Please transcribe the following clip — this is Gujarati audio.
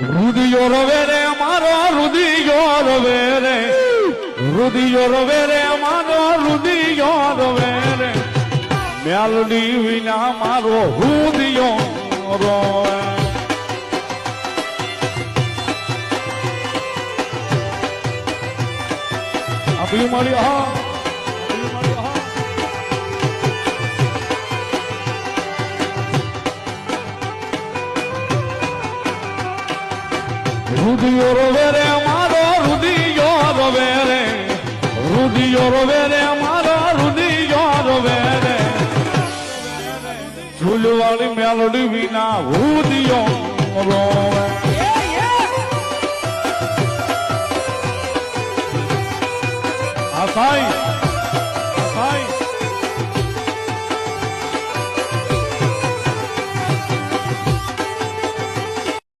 રુદિયો રવે રે અમારો રુદિયો રવે રે. રુદિયો રવે રે અમારો રુદિયો રવે રે. મેલડી વિના મારો રુદિયો રોવે. મળ્યો, હા. રુદિયો રોવે રે મારો રુદિયો રોવે રે. રુદિયો રોવે રે મારો રુદિયો રોવે રે. ઝૂલવાળી મેલોડી વિના રુદિયો રોવે. આ સાઈ. સાઈ.